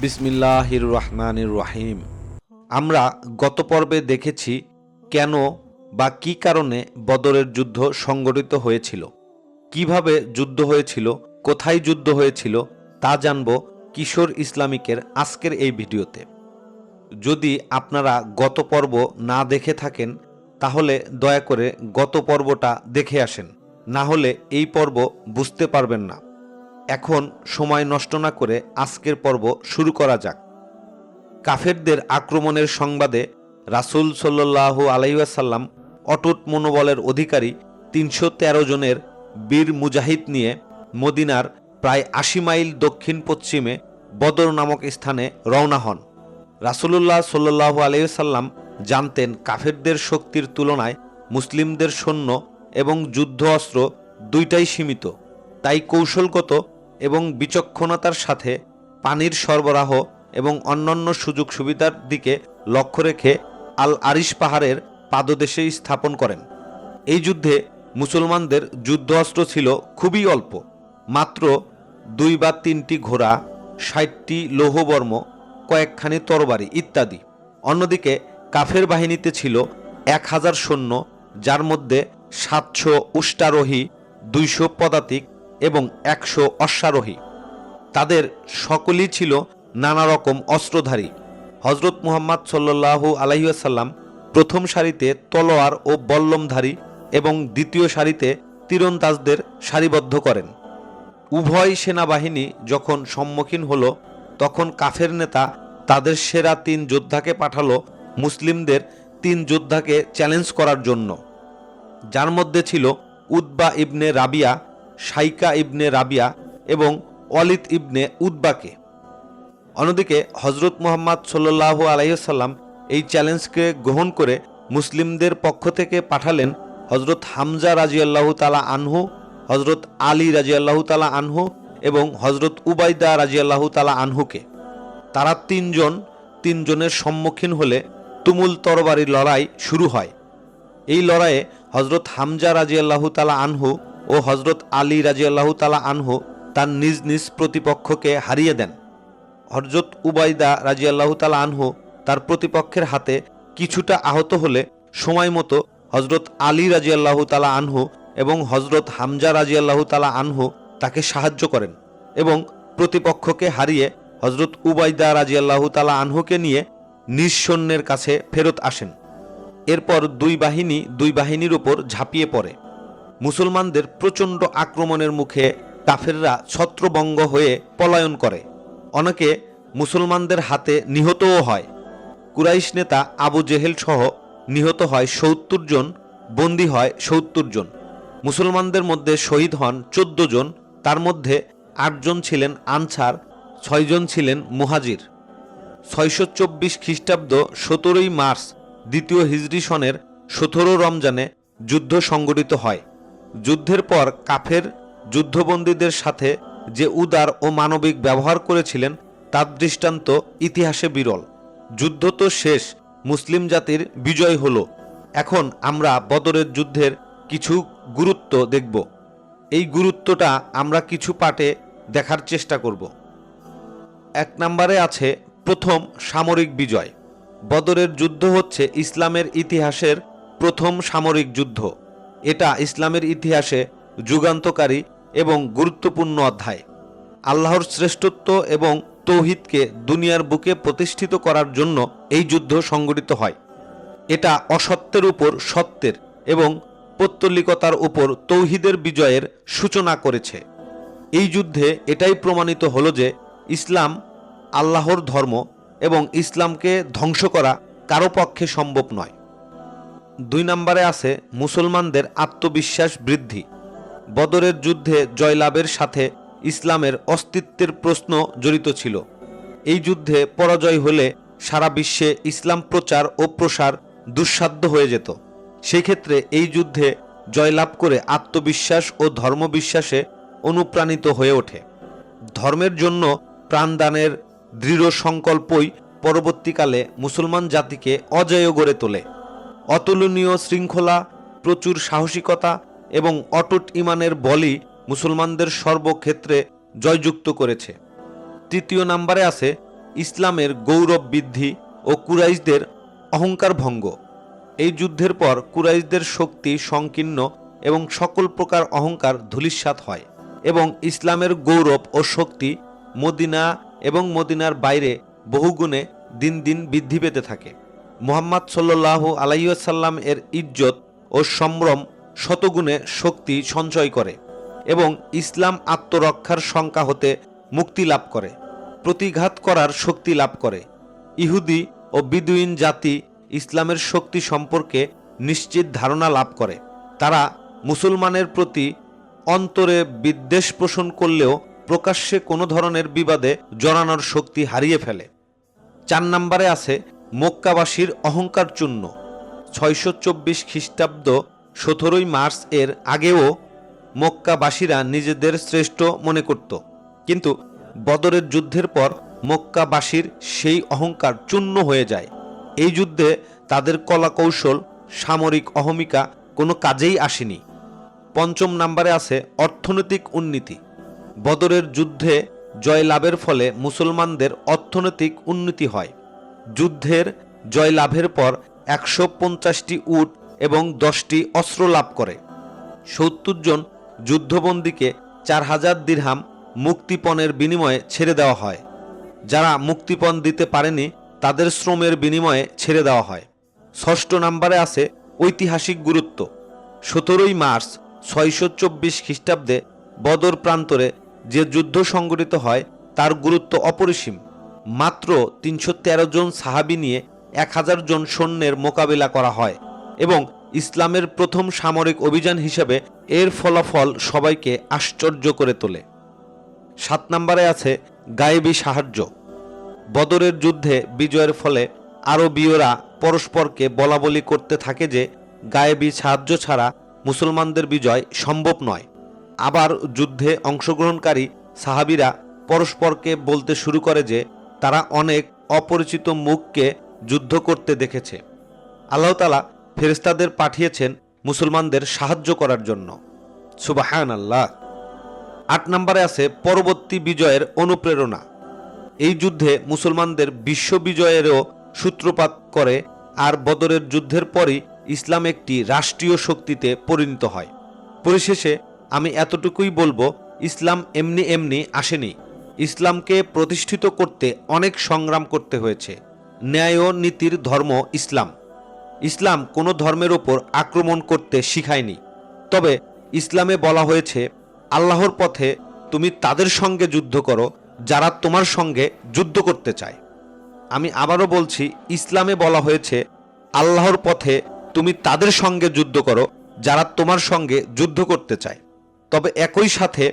বিসমিল্লাহির রহমানির রহিম আমরা গত পর্বে দেখেছি কেন বা কি কারণে বদরের যুদ্ধ সংগঠিত হয়েছিল। কীভাবে যুদ্ধ হয়েছিল, কোথায় যুদ্ধ হয়েছিল, তা জানব কিশোর ইসলামিকের আজকের এই ভিডিওতে। যদি আপনারা গত পর্ব না দেখে থাকেন, তাহলে দয়া করে গত পর্বটা দেখে আসেন। না হলে এই পর্ব বুঝতে পারবেন না। এখন সময় নষ্ট না করে আজকের পর্ব শুরু করা যাক। কাফেরদের আক্রমণের সংবাদে রাসূল সাল্লাল্লাহু আলাইসাল্লাম অটুট মনোবলের অধিকারী তিনশো তেরো জনের বীর মুজাহিদ নিয়ে মদিনার প্রায় আশি মাইল দক্ষিণ পশ্চিমে বদর নামক স্থানে রওনা হন। রাসূলুল্লাহ সাল্লাল্লাহু আলাইসাল্লাম জানতেন কাফেরদের শক্তির তুলনায় মুসলিমদের সৈন্য এবং যুদ্ধ অস্ত্র দুইটাই সীমিত, তাই কৌশলগত এবং বিচক্ষণতার সাথে পানির সরবরাহ এবং অন্যান্য সুযোগ সুবিধার দিকে লক্ষ্য রেখে আল আরিশ পাহাড়ের পাদদেশে স্থাপন করেন। এই যুদ্ধে মুসলমানদের যুদ্ধ অস্ত্র ছিল খুবই অল্প, মাত্র দুই বা তিনটি ঘোড়া, ষাটটি লৌহবর্ম, কয়েকখানি তরবারি ইত্যাদি। অন্যদিকে কাফের বাহিনীতে ছিল এক হাজার সৈন্য, যার মধ্যে সাতশো উষ্টারোহী, দুইশো পদাতিক এবং একশো অশ্বারোহী। তাদের সকলেই ছিল নানা রকম অস্ত্রধারী। হজরত মুহাম্মদ সাল্লাল্লাহু আলাইসাল্লাম প্রথম সারিতে তলোয়ার ও বল্লমধারী এবং দ্বিতীয় সারিতে তীরন্দাজদের সারিবদ্ধ করেন। উভয় সেনাবাহিনী যখন সম্মুখীন হল, তখন কাফের নেতা তাদের সেরা তিন যোদ্ধাকে পাঠালো, মুসলিমদের তিন যোদ্ধাকে চ্যালেঞ্জ করার জন্য। যার মধ্যে ছিল উদ্বা ইবনে রাবিয়া সাইকা ইবনে রাবিয়া এবং অলিত ইবনে উদ্বাকে অন্যদিকে হজরত মোহাম্মদ সাল্লাহ আলাইসাল্লাম এই চ্যালেঞ্জকে গ্রহণ করে মুসলিমদের পক্ষ থেকে পাঠালেন হজরত হামজা রাজিয়াল্লাহু তালা আনহু হজরত আলী রাজিয়াল্লাহু তালা আনহু এবং হজরত উবাইদা রাজিয়াল্লাহু তালা আনহুকে। তারা তিনজন, তিনজনের সম্মুখীন হলে তুমুল তরবারি লড়াই শুরু হয়। এই লড়াইয়ে হজরত হামজা রাজিয়াল্লাহু তালা আনহু ও হজরত আলী রাজিয়াল্লাহু তালা আনহু তার নিজ নিজ প্রতিপক্ষকে হারিয়ে দেন। হজরত উবাইদা রাজিয়াল্লাহু তালা আনহু তার প্রতিপক্ষের হাতে কিছুটা আহত হলে সময় মতো হজরত আলী রাজিয়াল্লাহু তালা আনহু এবং হজরত হামজা রাজিয়াল্লাহু তালা আনহু তাকে সাহায্য করেন এবং প্রতিপক্ষকে হারিয়ে হজরত উবাইদা রাজিয়াল্লাহু তালা আনহুকে নিয়ে নিঃসৈন্যের কাছে ফেরত আসেন। এরপর দুই বাহিনী দুই বাহিনীর উপর ঝাঁপিয়ে পড়ে। মুসলমানদের প্রচণ্ড আক্রমণের মুখে কাফেররা ছত্রভঙ্গ হয়ে পলায়ন করে। অনেকে মুসলমানদের হাতে নিহতও হয়। কুরাইশ নেতা আবু জেহেল সহ নিহত হয় সত্তর জন, বন্দী হয় সত্তর জন। মুসলমানদের মধ্যে শহীদ হন চোদ্দ জন, তার মধ্যে আটজন ছিলেন আনসার ছয়জন ছিলেন মুহাজির। ছয়শো চব্বিশ খ্রিস্টাব্দ সতেরোই মার্চ দ্বিতীয় হিজরি সনের সতেরো রমজানে যুদ্ধ সংগঠিত হয়। যুদ্ধের পর কাফের যুদ্ধবন্দীদের সাথে যে উদার ও মানবিক ব্যবহার করেছিলেন, তার দৃষ্টান্ত ইতিহাসে বিরল। যুদ্ধ তো শেষ, মুসলিম জাতির বিজয় হলো। এখন আমরা বদরের যুদ্ধের কিছু গুরুত্ব দেখব। এই গুরুত্বটা আমরা কিছু পাটে দেখার চেষ্টা করব। এক নম্বরে আছে প্রথম সামরিক বিজয়। বদরের যুদ্ধ হচ্ছে ইসলামের ইতিহাসের প্রথম সামরিক যুদ্ধ। এটা ইসলামের ইতিহাসে যুগান্তকারী এবং গুরুত্বপূর্ণ অধ্যায়। আল্লাহর শ্রেষ্ঠত্ব এবং তৌহিদকে দুনিয়ার বুকে প্রতিষ্ঠিত করার জন্য এই যুদ্ধ সংগঠিত হয়। এটা অসত্যের উপর সত্যের এবং পৌত্তলিকতার উপর তৌহিদের বিজয়ের সূচনা করেছে। এই যুদ্ধে এটাই প্রমাণিত হলো যে ইসলাম আল্লাহর ধর্ম এবং ইসলামকে ধ্বংস করা কারও পক্ষে সম্ভব নয়। দুই নম্বরে আছে, মুসলমানদের আত্মবিশ্বাস বৃদ্ধি। বদরের যুদ্ধে জয়লাভের সাথে ইসলামের অস্তিত্বের প্রশ্ন জড়িত ছিল। এই যুদ্ধে পরাজয় হলে সারা বিশ্বে ইসলাম প্রচার ও প্রসার দুঃসাধ্য হয়ে যেত। সেক্ষেত্রে এই যুদ্ধে জয়লাভ করে আত্মবিশ্বাস ও ধর্মবিশ্বাসে অনুপ্রাণিত হয়ে ওঠে। ধর্মের জন্য প্রাণদানের দৃঢ় সংকল্পই পরবর্তীকালে মুসলমান জাতিকে অজেয় গড়ে তোলে। অতুলনীয় শৃঙ্খলা, প্রচুর সাহসিকতা এবং অটুট ইমানের বলই মুসলমানদের সর্বক্ষেত্রে জয়যুক্ত করেছে। তৃতীয় নাম্বারে আছে ইসলামের গৌরব বৃদ্ধি ও কুরাইশদের অহংকার ভঙ্গ। এই যুদ্ধের পর কুরাইশদের শক্তি সংকীর্ণ এবং সকল প্রকার অহংকার ধূলিসাৎ হয় এবং ইসলামের গৌরব ও শক্তি মদিনা এবং মদিনার বাইরে বহুগুণে দিন দিন বৃদ্ধি পেতে থাকে। মুহাম্মদ সাল্লাহ আলাইসাল্লাম এর ইজ্জত ও সম্ভ্রম শতগুণে শক্তি সঞ্চয় করে এবং ইসলাম আত্মরক্ষার শঙ্কা হতে মুক্তি লাভ করে, প্রতিঘাত করার শক্তি লাভ করে। ইহুদি ও বিদুইন জাতি ইসলামের শক্তি সম্পর্কে নিশ্চিত ধারণা লাভ করে। তারা মুসলমানের প্রতি অন্তরে বিদ্বেষ পোষণ করলেও প্রকাশ্যে কোনো ধরনের বিবাদে জড়ানোর শক্তি হারিয়ে ফেলে। চার নম্বরে আছে মক্কাবাসীর অহংকার চূর্ণ। ছয়শো চব্বিশ খ্রিস্টাব্দ সতেরোই মার্চ এর আগেও মক্কাবাসীরা নিজেদের শ্রেষ্ঠ মনে করত। কিন্তু বদরের যুদ্ধের পর মক্কাবাসীর সেই অহংকার চূর্ণ হয়ে যায়। এই যুদ্ধে তাদের কলাকৌশল, সামরিক অহমিকা কোনো কাজেই আসেনি। পঞ্চম নাম্বারে আছে অর্থনৈতিক উন্নতি। বদরের যুদ্ধে জয়লাভের ফলে মুসলমানদের অর্থনৈতিক উন্নতি হয়। যুদ্ধের জয়লাভের পর একশো পঞ্চাশটি উট এবং দশটি অস্ত্র লাভ করে। সত্তর জন যুদ্ধবন্দীকে চার হাজার দিরহাম মুক্তিপণের বিনিময়ে ছেড়ে দেওয়া হয়। যারা মুক্তিপণ দিতে পারেনি, তাদের শ্রমের বিনিময়ে ছেড়ে দেওয়া হয়। ষষ্ঠ নম্বরে আছে ঐতিহাসিক গুরুত্ব। সতেরোই মার্চ ছয়শো চব্বিশ খ্রিস্টাব্দে বদর প্রান্তরে যে যুদ্ধ সংগঠিত হয়, তার গুরুত্ব অপরিসীম। মাত্র তিনশো তেরো জন সাহাবি নিয়ে এক হাজার জন সৈন্যের মোকাবিলা করা হয় এবং ইসলামের প্রথম সামরিক অভিযান হিসেবে এর ফলাফল সবাইকে আশ্চর্য করে তোলে। সাত নম্বরে আছে গায়েবী সাহায্য। বদরের যুদ্ধে বিজয়ের ফলে আরবীয়রা পরস্পরকে বলাবলি করতে থাকে যে গায়েবী সাহায্য ছাড়া মুসলমানদের বিজয় সম্ভব নয়। আবার যুদ্ধে অংশগ্রহণকারী সাহাবিরা পরস্পরকে বলতে শুরু করে যে তারা অনেক অপরিচিত মুখকে যুদ্ধ করতে দেখেছে। আল্লাহ তালা ফেরেস্তাদের পাঠিয়েছেন মুসলমানদের সাহায্য করার জন্য। সুবাহান আল্লাহ আট নম্বরে আছে পরবর্তী বিজয়ের অনুপ্রেরণা। এই যুদ্ধে মুসলমানদের বিশ্ব বিজয়েরও সূত্রপাত করে আর বদরের যুদ্ধের পরই ইসলাম একটি রাষ্ট্রীয় শক্তিতে পরিণত হয়। পরিশেষে আমি এতটুকুই বলব, ইসলাম এমনি এমনি আসেনি। ইসলামকে প্রতিষ্ঠিত করতে অনেক সংগ্রাম করতে হয়েছে। ন্যায় ও নীতির ধর্ম ইসলাম। ইসলাম কোনো ধর্মের ওপর আক্রমণ করতে শিখায়নি। তবে ইসলামে বলা হয়েছে, আল্লাহর পথে তুমি তাদের সঙ্গে যুদ্ধ করো, যারা তোমার সঙ্গে যুদ্ধ করতে চায়। আমি আবারও বলছি, ইসলামে বলা হয়েছে, আল্লাহর পথে তুমি তাদের সঙ্গে যুদ্ধ করো, যারা তোমার সঙ্গে যুদ্ধ করতে চায়। তবে একই সাথে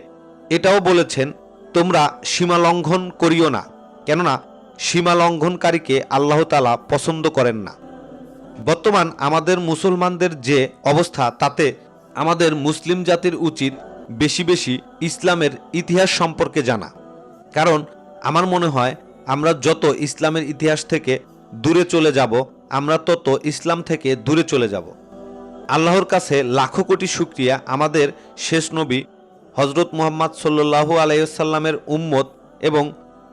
এটাও বলেছেন তোমরা সীমা লঙ্ঘন করিও না, কেননা সীমা লঙ্ঘনকারীকে আল্লাহ তালা পছন্দ করেন না। বর্তমান আমাদের মুসলমানদের যে অবস্থা, তাতে আমাদের মুসলিম জাতির উচিত বেশি বেশি ইসলামের ইতিহাস সম্পর্কে জানা। কারণ আমার মনে হয়, আমরা যত ইসলামের ইতিহাস থেকে দূরে চলে যাব, আমরা তত ইসলাম থেকে দূরে চলে যাব। আল্লাহর কাছে লাখো কোটি শুক্রিয়া, আমাদের শেষ নবী হজরত মোহাম্মদ সাল্লু আলাইসাল্লামের উম্মত এবং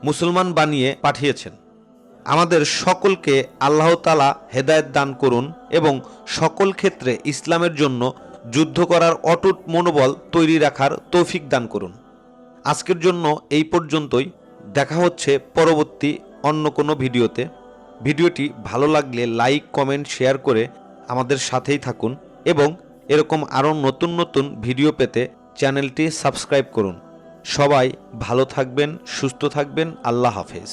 মুসলমান বানিয়ে পাঠিয়েছেন। আমাদের সকলকে আল্লাহ তালা হেদায়ত দান করুন এবং সকল ক্ষেত্রে ইসলামের জন্য যুদ্ধ করার অটুট মনোবল তৈরি রাখার তৌফিক দান করুন। আজকের জন্য এই পর্যন্তই। দেখা হচ্ছে পরবর্তী অন্য কোনো ভিডিওতে। ভিডিওটি ভালো লাগলে লাইক, কমেন্ট, শেয়ার করে আমাদের সাথেই থাকুন এবং এরকম আরও নতুন নতুন ভিডিও পেতে চ্যানেলটি সাবস্ক্রাইব করুন। সবাই ভালো থাকবেন সুস্থ থাকবেন। আল্লাহ হাফেজ।